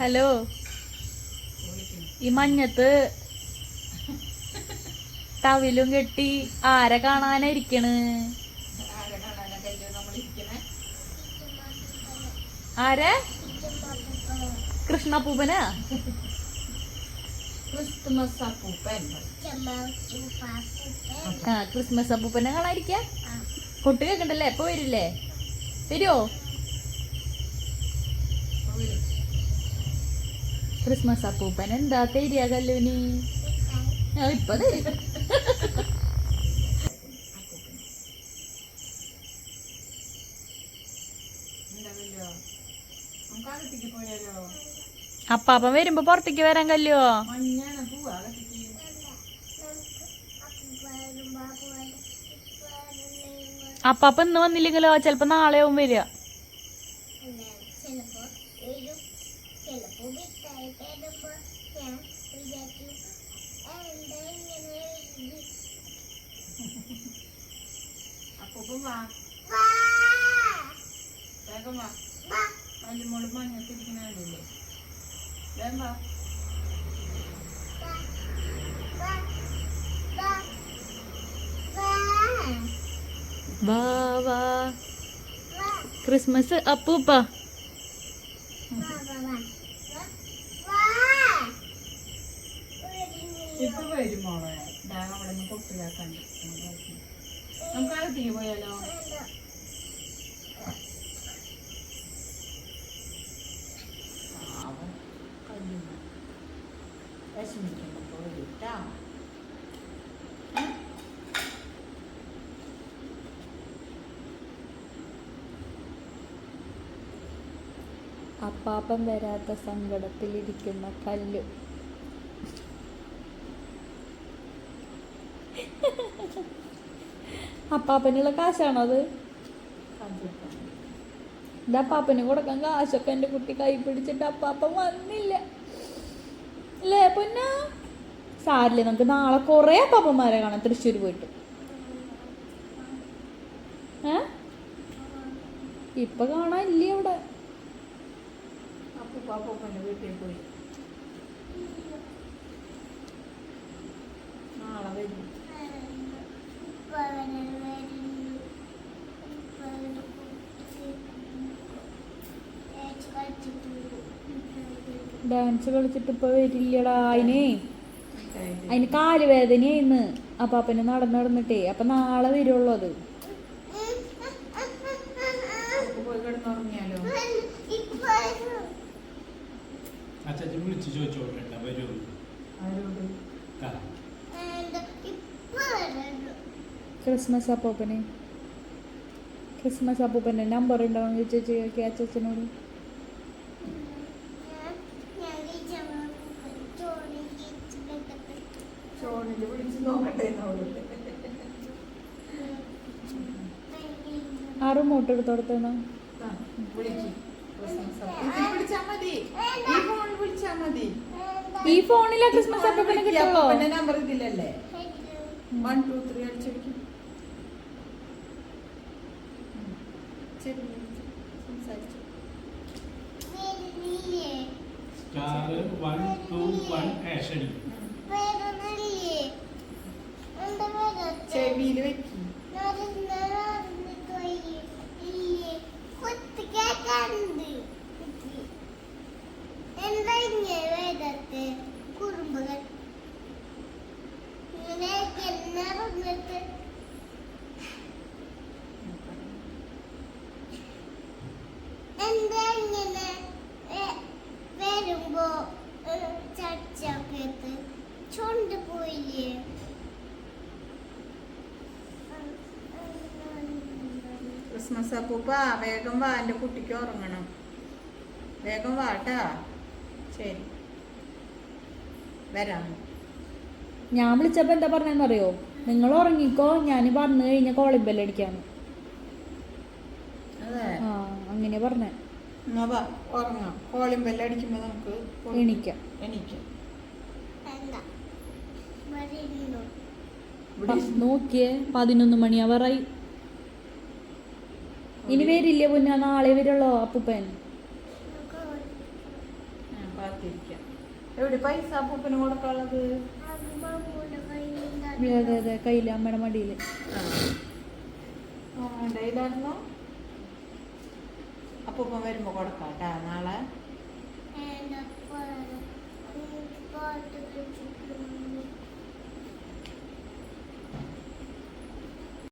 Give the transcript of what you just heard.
Hello. ഈ മഞ്ഞത്ത് ടവിലും കെട്ടി ആരെ കാണാനായിരിക്കണ് ആരെ? കൃഷ്ണപ്പൂപ്പനാ? ക്രിസ്മസ് അപ്പൂപ്പൻ ആ ക്രിസ്മസ് അപ്പൂപ്പനെ കാണാതിരിക്ക കൊട്ട് കേക്കണ്ടല്ലേ? എപ്പോ വരില്ലേ? വരുമോ ക്രിസ്മസ് അപ്പൂപ്പൻ എന്താ തരിക കല്ലൂനി ആ, ഇപ്പൊ തരും അപ്പാപ്പൻ വരുമ്പോ പുറത്തേക്ക് വരാൻ കല്ലോ അപ്പാപ്പ ഇന്ന് വന്നില്ലെങ്കിലോ? ചെലപ്പോ നാളെ ആവും വരിക ചിലപ്പോ ഒരു ചിലപ്പോ മിഠായി തരുമ്പോ ഞാൻ വിചാരിക്കും എന്താ ഇങ്ങനെ? അപ്പൂപ്പൻ വാ. വേഗം വാ. വാ, വല്യമ്മോൾ മഞ്ഞത്തിരിക്കണല്ലേ വേഗം വാ. വാ. വാ, ക്രിസ്മസ് അപ്പൂപ്പ വാ, വാ, വാ. വാ. ഒരു ഇപ്പൊ അവിടെ നമുക്ക് പോയാലോ? വേണ്ട. പാവം കല്ലുമ്മ. വിഷമിക്കുമ്പോ പോയിട്ടാ അപ്പാപ്പൻ വരാത്ത സങ്കടത്തിലിരിക്കുന്ന കല്ല്. അപ്പാപ്പനുള്ള കാശാണോ അത് ഇത് അപ്പാപ്പന് കൊടുക്കാൻ കാശൊക്കെ എന്റെ കുട്ടി കൈ പിടിച്ചിട്ട് അപ്പാപ്പൻ വന്നില്ല. അല്ലേ പൊന്നാ? സാരില്ല നമുക്ക് നാളെ കുറേ അപ്പാപ്പന്മാരെ കാണാം. തൃശ്ശൂർ പോയിട്ട്. ഏ? ഇപ്പൊ കാണാനില്ല ഇവിടെ. വീട്ടിൽ പോയി നാളെ വരും ഇപ്പൊ അവനെ വരുന്നു. ഇപ്പൊ അവനെ ഏച്ച് കളിച്ചിട്ടുണ്ട്. ഡാൻസ് കളിച്ചിട്ട് ഇപ്പൊ വരില്ലടാ അതിനെ അതിന് കാൽ വേദനയായിന്ന് അപ്പനെ നടന്നു നടന്നിട്ടേ. അപ്പൊ നാളെ വരുള്ളൂ അത്. ക്രിസ്മസ് അപ്പൂപ്പന്. ക്രിസ്മസ് അപ്പൂപ്പന്റെ നമ്പർ ഉണ്ടാവും ചോദിച്ചു അച്ഛനോട് ഞാൻ ഞാൻ ടീച്ചറിനോട് ചോറി ടീച്ചറിന്റെ ചോണിൽ വിളിച്ച് നോക്കട്ടെ ആറും ആ റിമോട്ട് മതി. ഈ ഫോണിലെ ക്രിസ്മസ് കിട്ടുള്ളൂ നമ്പർ ഇതില്ലല്ലേ വൺ ടു ത്രീ അടിച്ചടിക്കും സ്റ്റാർ വൺ ടു വൺ ആഷണി വരുന്നില്ലേ എന്താ വരാത്തെ? ചെവിയിൽ വെക്കി നടന്ന് നടന്ന് പോയി. ഇല്ലേ? കുത്തി കേക്കാനുണ്ട്. കുത്തി. എന്താ ഇങ്ങനെ വരാത്തെ? കുറുമ്പുകൾ ഇങ്ങനെ നടന്നിട്ട് എന്താ ഇങ്ങനെ വ- വരുമ്പോ ചർച്ചയൊക്കെ ചുണ്ട് പോയില്ലേ ക്രിസ്മസ് അപ്പൂപ്പ വേഗം വാ എന്റെ കുട്ടിക്ക് ഉറങ്ങണം. വേഗം വാട്ടാ ശരി. വരാം. ഞാൻ വിളിച്ചപ്പോ എന്താ പറഞ്ഞെന്നറിയോ നിങ്ങൾ ഉറങ്ങിക്കോ ഞാൻ പറഞ്ഞു കഴിഞ്ഞ കോളിംഗ് ബെല്ല് അടിക്കാന്ന് ആ അങ്ങനെ പറഞ്ഞേ. ഉറങ്ങാം. കോളിംഗ് ബെല്ലടിക്കുമ്പോൾ നമുക്ക് പോയി എണീക്കാം. എണീക്കാം. നോക്കിയേ പതിനൊന്ന് മണിയാവറായി ഇനി വരില്ല പുന്നാ നാളെ വരുള്ളോ അപ്പൂപ്പൻ? എവിടെ പൈസ അപ്പൂപ്പന് കൊടുക്കാനുള്ളത്? അതെ അതെ കയ്യിൽ അമ്മയുടെ മടിയിൽ. അപ്പൂപ്പൻ വരുമ്പോ കൊടുക്കാം